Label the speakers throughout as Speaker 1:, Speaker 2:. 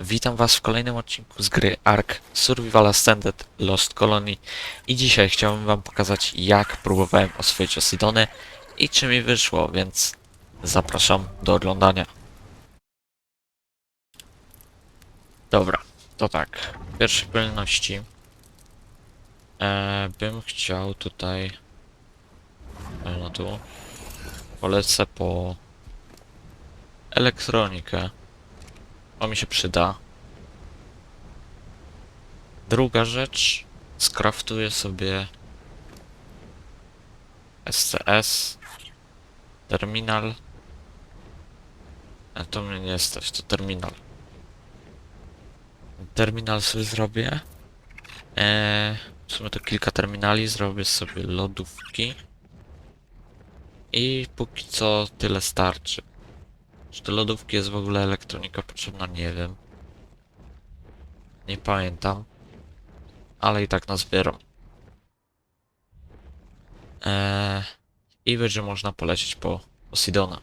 Speaker 1: Witam Was w kolejnym odcinku z gry Ark Survival Ascended Lost Colony i dzisiaj chciałbym Wam pokazać jak próbowałem oswoić Osidony i czy mi wyszło, więc zapraszam do oglądania. Dobra, to tak. W pierwszej kolejności e, bym chciał tutaj e, no tu polecę po elektronikę. To mi się przyda. Druga rzecz. Skraftuję sobie SCS. Terminal. A to mnie nie stać, to terminal. Terminal sobie zrobię. Eee, w sumie to kilka terminali. Zrobię sobie lodówki. I póki co tyle starczy. Czy do lodówki jest w ogóle elektronika potrzebna? Nie wiem. Nie pamiętam. Ale i tak nazbieram. Eee, I będzie można polecieć po Posidona.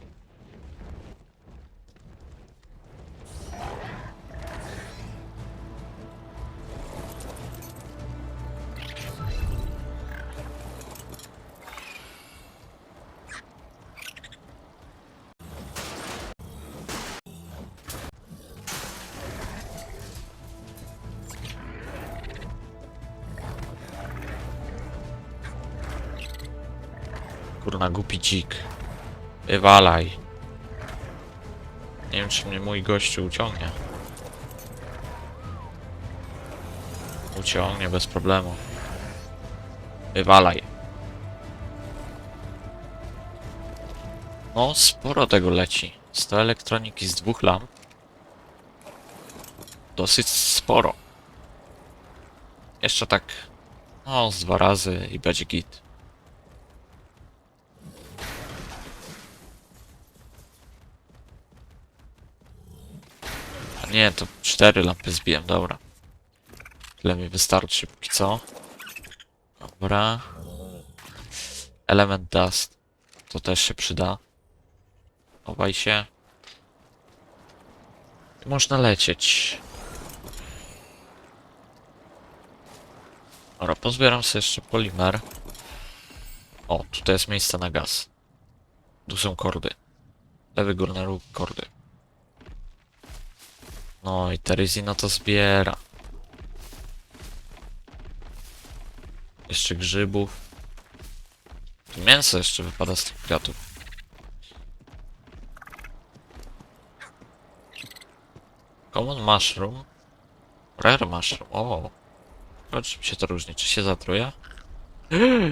Speaker 1: Kurna, głupi dzik. Wywalaj. Nie wiem, czy mnie mój gościu uciągnie. Uciągnie bez problemu. Wywalaj. No, sporo tego leci. 100 elektroniki z dwóch lamp. Dosyć sporo. Jeszcze tak, no, z dwa razy i będzie git. Nie, to cztery lampy zbiłem, dobra. Tyle mi wystarczy póki co. Dobra. Element dust. To też się przyda. Chowaj się. Można lecieć. Dobra, pozbieram sobie jeszcze polimer. O, tutaj jest miejsce na gaz. Tu są kordy. Lewy górny róg kordy. No i Teresina to zbiera. Jeszcze grzybów. Tu mięso jeszcze wypada z tych kwiatów. Common mushroom. Rare mushroom. O. Czym się to różni? Czy się zatruje?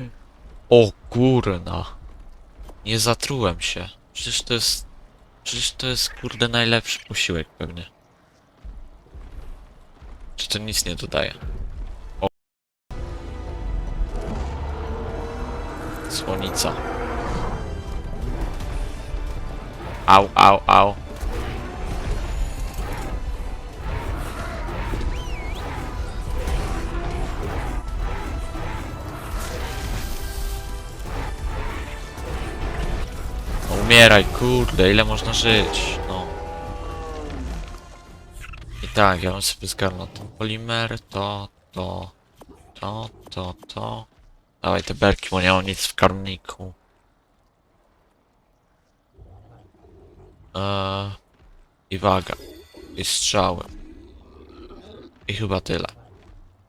Speaker 1: O kurna. Nie zatrułem się. Przecież to jest... Przecież to jest kurde najlepszy posiłek pewnie. Czy to nic nie dodaje? O. Słonica. Au, au, au. Umieraj, kurde, ile można żyć? Tak, ja bym sobie zgarnął ten polimer, to, to, to, to, to. Dawaj te berki, bo nie mam nic w karmniku. Eee, I waga. I strzały. I chyba tyle.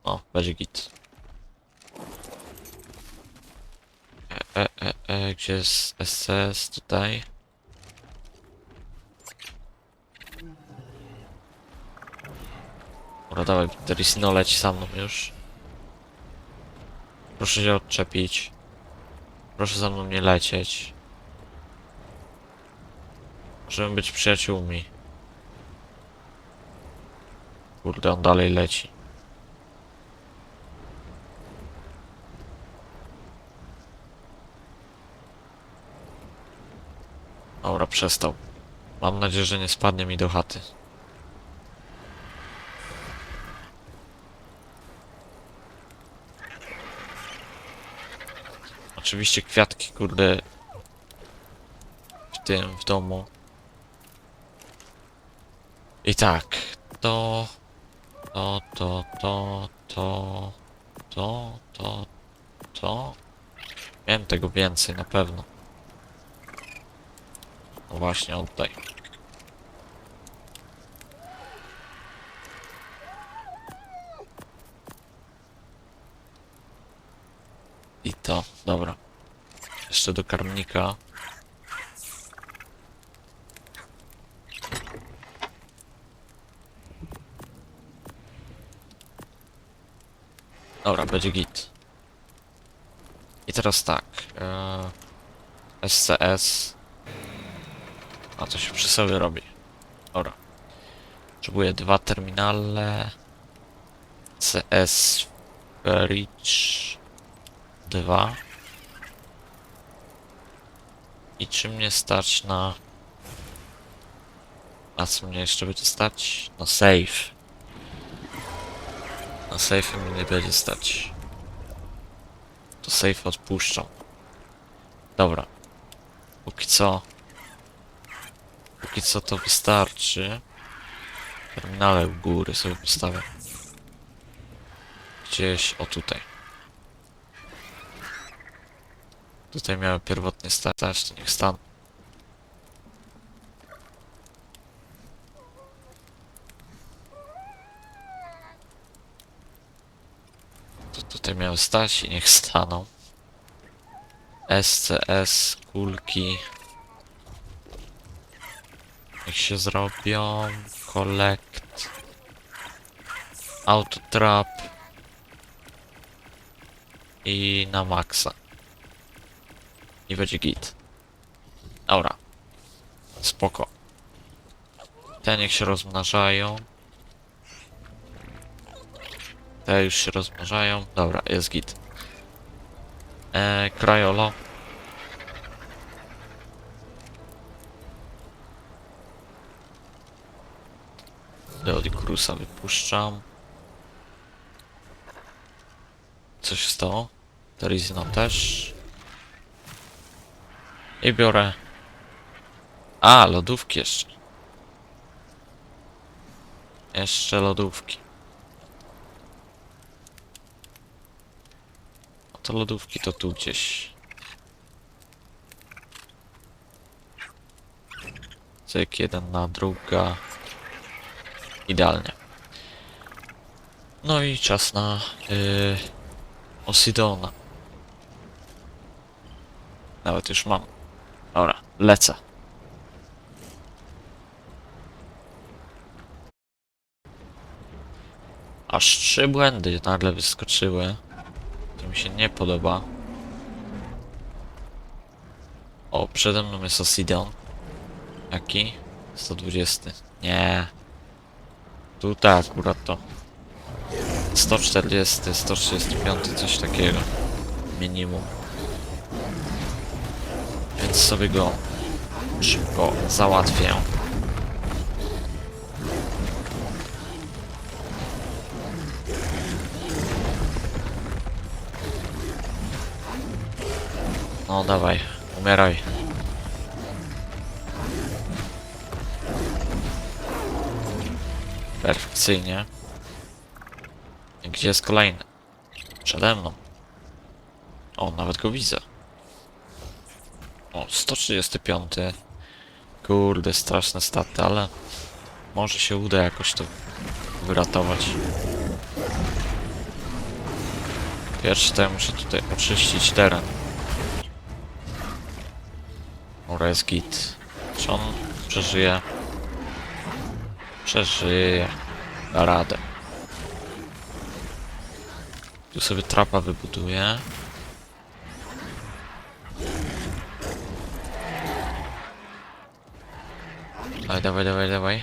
Speaker 1: O, będzie git. E, e, e, e, gdzie jest SS? Tutaj. Dobra, dawaj, Terisino leci za mną już. Proszę się odczepić. Proszę za mną nie lecieć. Możemy być przyjaciółmi. Kurde, on dalej leci. Dobra, przestał. Mam nadzieję, że nie spadnie mi do chaty. oczywiście kwiatki, kurde. W tym, w domu. I tak, to... To, to, to, to... To, to, to... Miałem tego więcej, na pewno. No właśnie, oddaj. Dobra. Jeszcze do karmnika. Dobra, będzie git. I teraz tak. E, SCS. A to się przy sobie robi. Dobra. Potrzebuję dwa terminale. CS Bridge 2. I czy mnie stać na... Na co mnie jeszcze będzie stać? Na save. Na save mnie nie będzie stać. To save odpuszczam. Dobra. Póki co... Póki co to wystarczy. Terminale u góry sobie postawię. Gdzieś, o tutaj. Tutaj miały pierwotnie stać, to niech staną. To tutaj miały stać i niech staną. SCS, kulki. Niech się zrobią. Collect. Autotrap. I na maksa. I będzie git. Dobra. Spoko. Te niech się rozmnażają. Te już się rozmnażają. Dobra, jest git. Eee, Krajolo. Leodikrusa wypuszczam. Co się stało? Terizina też. I biorę... A, lodówki jeszcze. Jeszcze lodówki. To lodówki to tu gdzieś. Cyk, jeden na druga. Idealnie. No i czas na yy, Osidona. Nawet już mam. Dobra, lecę. Aż trzy błędy nagle wyskoczyły. To mi się nie podoba. O, przede mną jest Osidon. Jaki? 120. Nie. Tutaj akurat to. 140, 135, coś takiego. Minimum. Więc sobie go szybko załatwię. No dawaj, umieraj. Perfekcyjnie. Gdzie jest kolejny? Przede mną. O, nawet go widzę. O, 135. Kurde, straszne staty, ale może się uda jakoś to wyratować. Pierwszy to ja muszę tutaj oczyścić teren. Dobra, jest git. Czy on przeżyje? Przeżyje. Da radę. Tu sobie trapa wybuduję. Dawaj, dawaj, dawaj, dawaj.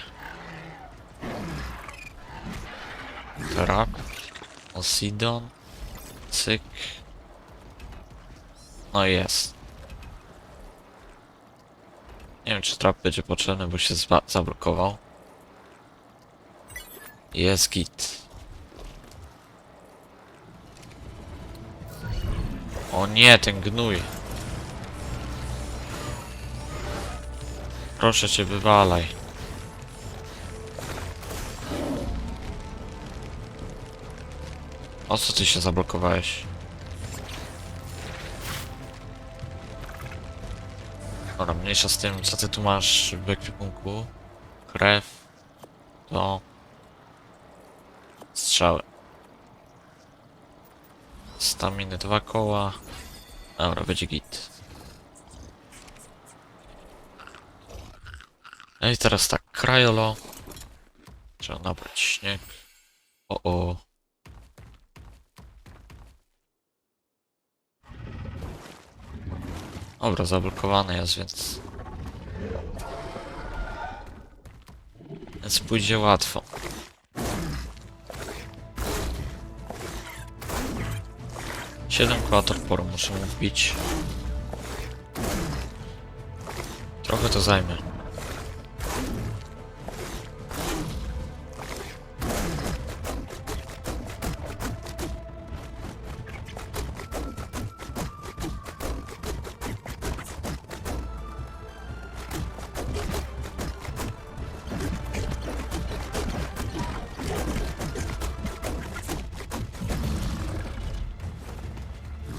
Speaker 1: Trap. Osidon. Cyk. No jest. Nie wiem, czy trap będzie potrzebny, bo się zablokował. Jest git. O nie, ten gnój. Proszę cię, wywalaj. O co ty się zablokowałeś? Dobra, mniejsza z tym, co ty tu masz w ekwipunku? Krew. To... Strzały. Staminy dwa koła. Dobra, będzie git. I teraz tak, krajolo. Trzeba nabrać śnieg. O, o. Dobra, zablokowany jest, więc... Więc pójdzie łatwo. Siedem koła torporu muszę mu wbić. Trochę to zajmie.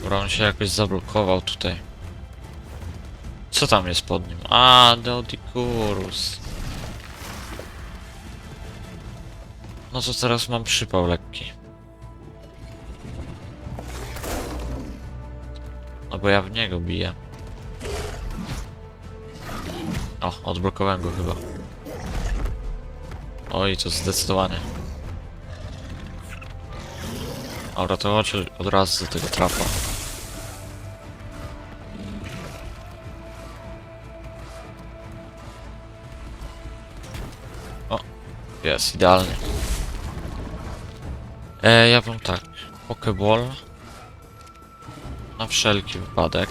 Speaker 1: Dobra, on się jakoś zablokował tutaj. Co tam jest pod nim? A, Deodicurus. No to teraz mam przypał lekki. No bo ja w niego biję. O, odblokowałem go chyba. Oj, to zdecydowanie. Dobra, to chodź od razu do tego trapa. Jest, idealnie. E, ja bym tak, Pokeball. Na wszelki wypadek.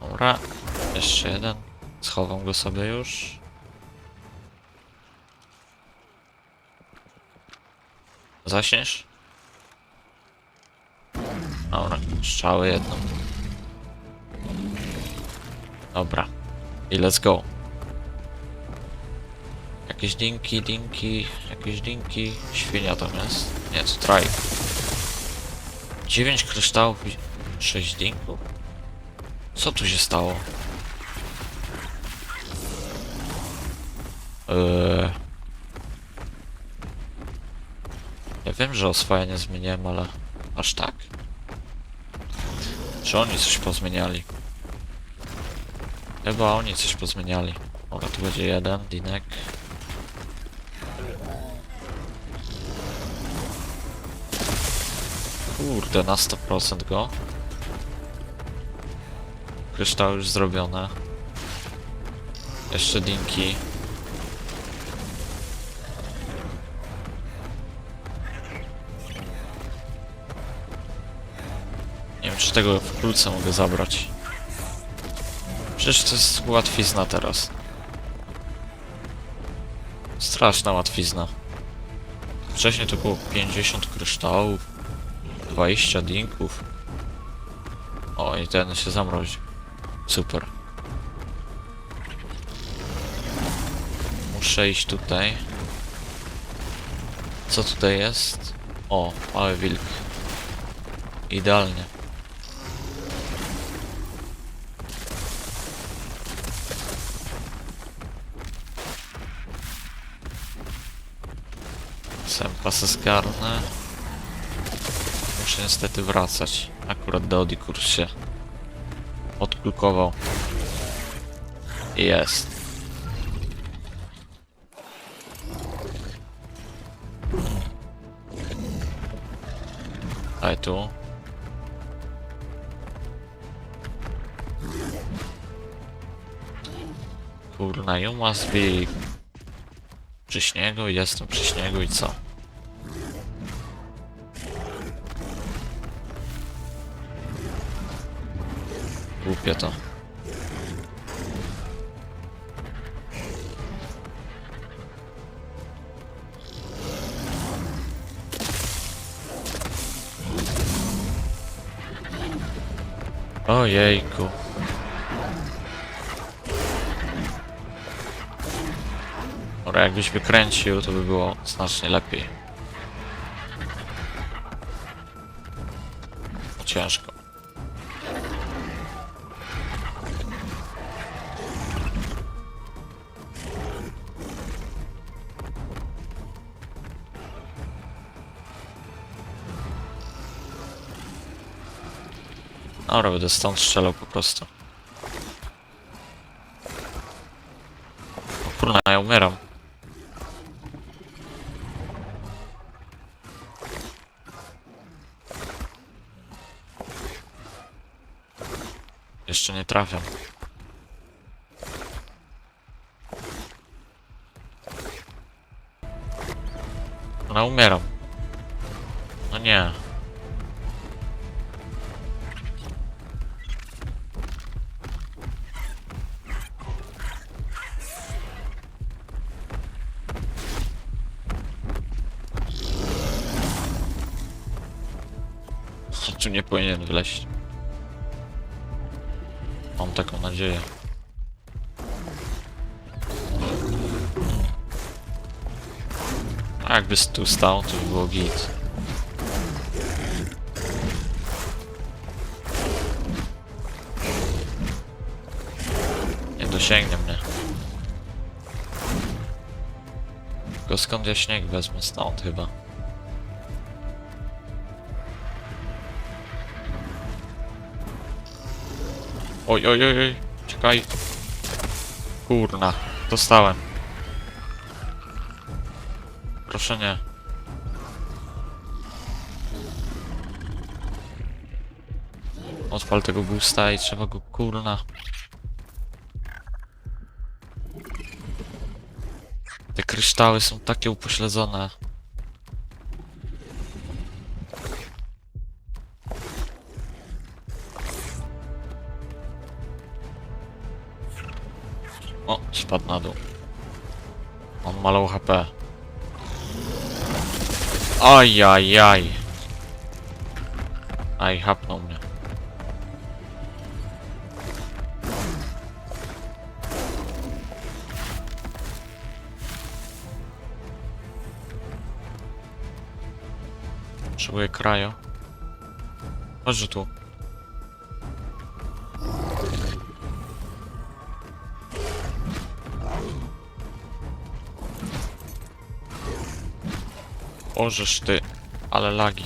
Speaker 1: Dobra, jeszcze jeden. Schowam go sobie już. Zaśniesz? Dobra, strzały jedną. Dobra. I let's go. Jakieś dinki, dinki, jakieś dinki. Świnia tam jest. Nie, to traj. 9 kryształów i 6 dinków. Co tu się stało? Eee... Ja wiem, że oswajanie zmieniłem, ale aż tak? Czy oni coś pozmieniali? Chyba oni coś pozmieniali. Dobra, tu będzie jeden, dinek. Kurde, na 100% go. Kryształy już zrobione. Jeszcze dinki. Nie wiem, czy tego w kulce mogę zabrać. Przecież to jest łatwizna teraz. Straszna łatwizna. Wcześniej to było 50 kryształów, 20 dinków. O, i ten się zamroził. Super. Muszę iść tutaj. Co tutaj jest? O, mały wilk. Idealnie. Sępa se zgarnę. Muszę niestety wracać. Akurat Deodikurs się odkulkował. Jest. Daj tu. Kurna, you must be... Przy śniegu, jestem przy śniegu i co? Głupie to. Ojejku. Dobra, jakbyś wykręcił, to by było znacznie lepiej. Ciężko. Dobra, będę stąd strzelał po prostu. O kurna, ja umieram. Jeszcze nie trafiam. No umieram. No nie. Tu nie powinien wleść. Mam taką nadzieję. A jakby tu stał, to by było git. Nie dosięgnie mnie. Tylko skąd ja śnieg wezmę stąd chyba. Oj, oj, oj, oj. Czekaj. Kurna. Dostałem. Proszę nie. Odpal tego boosta i trzeba go kurna. Te kryształy są takie upośledzone. Spadł na dół. On ma low HP. Ajajaj. Aj, hapnął mnie. Potrzebuję kraju. Chodź tu. Ożeż ty, ale lagi.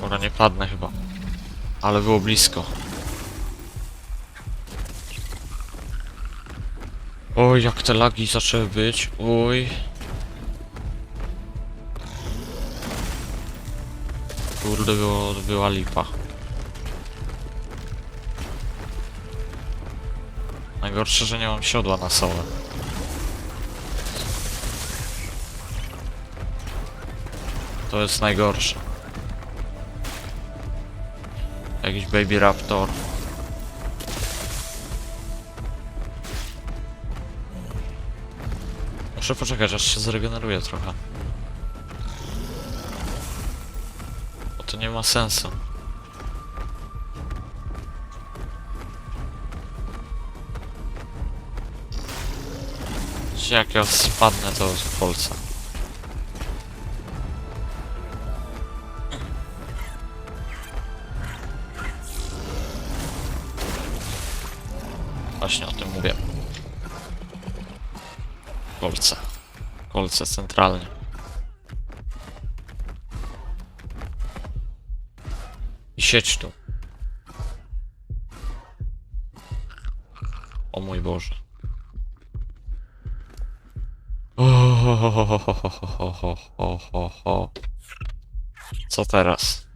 Speaker 1: Dobra, nie padnę chyba. Ale było blisko. Oj, jak te lagi zaczęły być. Oj. Kurde, było, była lipa. Najgorsze, że nie mam siodła na sołę. To jest najgorsze. Jakiś Baby Raptor. Muszę poczekać, aż się zregeneruje trochę. Nie ma sensu. Jak ja spadnę, to w Polsce. Właśnie o tym mówię. Kolce. Kolce centralnie. I sieć tu. O mój Boże. O, ho, ho, ho, ho, ho, ho, ho, ho, ho, ho. Co teraz?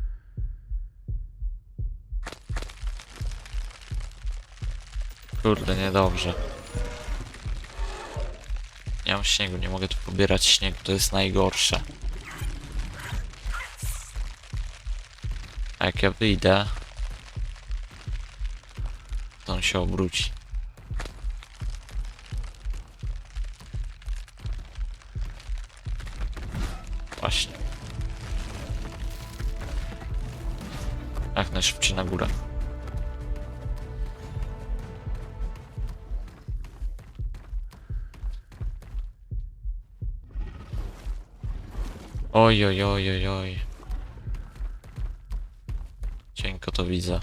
Speaker 1: Kurde, niedobrze. Nie mam śniegu, nie mogę tu pobierać śniegu, to jest najgorsze. A jak ja wyjdę, to on się obróci. Właśnie. Jak najszybciej na górę. Oj, oj, oj, oj, oj. To widzę.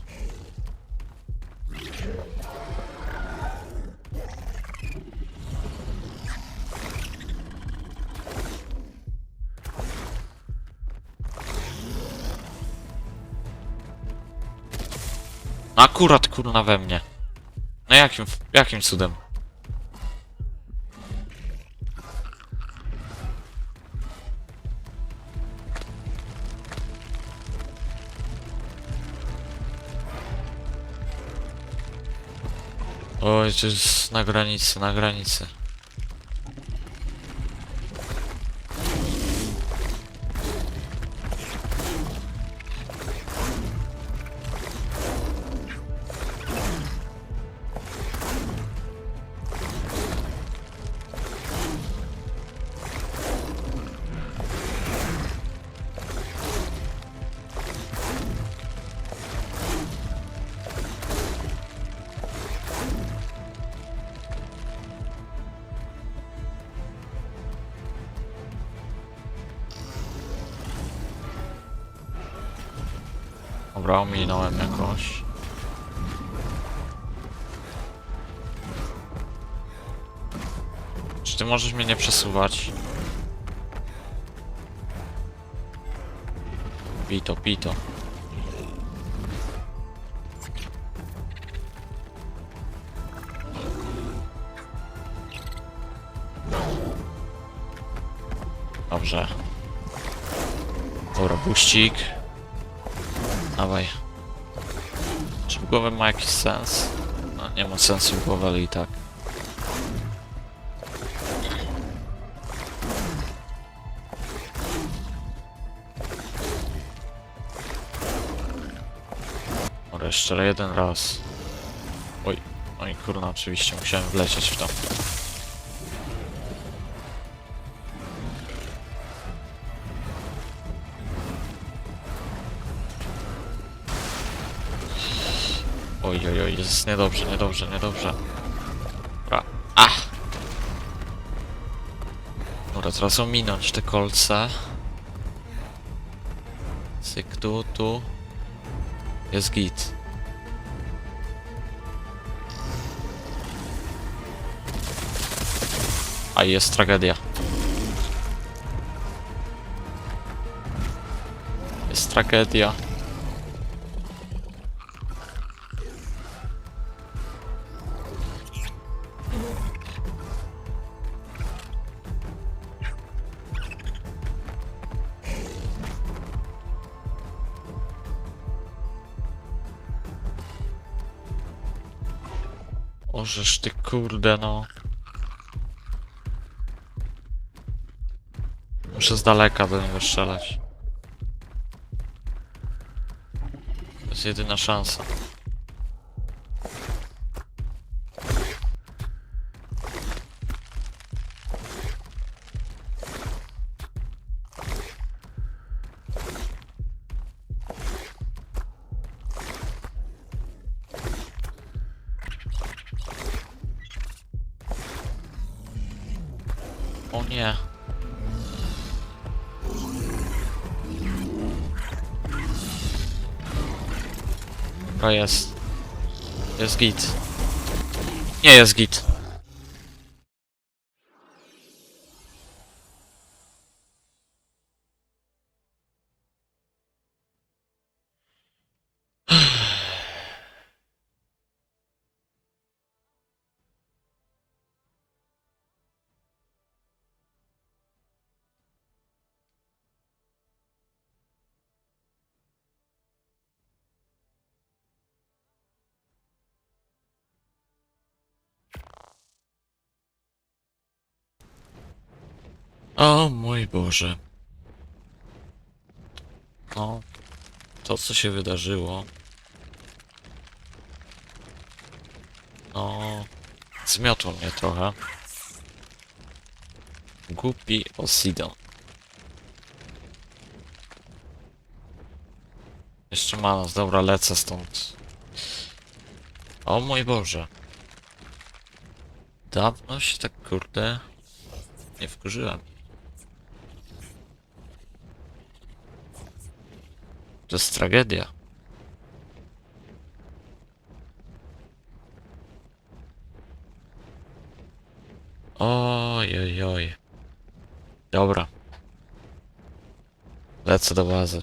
Speaker 1: Akurat kurna we mnie. No jakim, jakim cudem? Oj, to jest na granicy, na ominąłem jakoś. Czy ty możesz mnie nie przesuwać? Pito, pito. Dobrze. Dobra, buścik. Dawaj. W głowę ma jakiś sens? No nie ma sensu w ale i tak. Może jeszcze jeden raz. Oj, oj kurna, oczywiście musiałem wlecieć w to. Oj, oj, oj, jest niedobrze, niedobrze, niedobrze. Dobra. Ach! Dobra, teraz ominąć te kolce. Syk tu, tu. Jest git. A jest tragedia. Jest tragedia. Ożeż ty kurde no. Muszę z daleka do niego strzelać. To jest jedyna szansa. Jest. Jest git. Nie jest git. O mój Boże. No, to co się wydarzyło. No, zmiotło mnie trochę. Głupi Osidon. Jeszcze ma nas, dobra, lecę stąd. O mój Boże. Dawno się tak kurde nie wkurzyłem. To jest tragedia. Oj, oj, oj. Dobra. Lecę do bazy.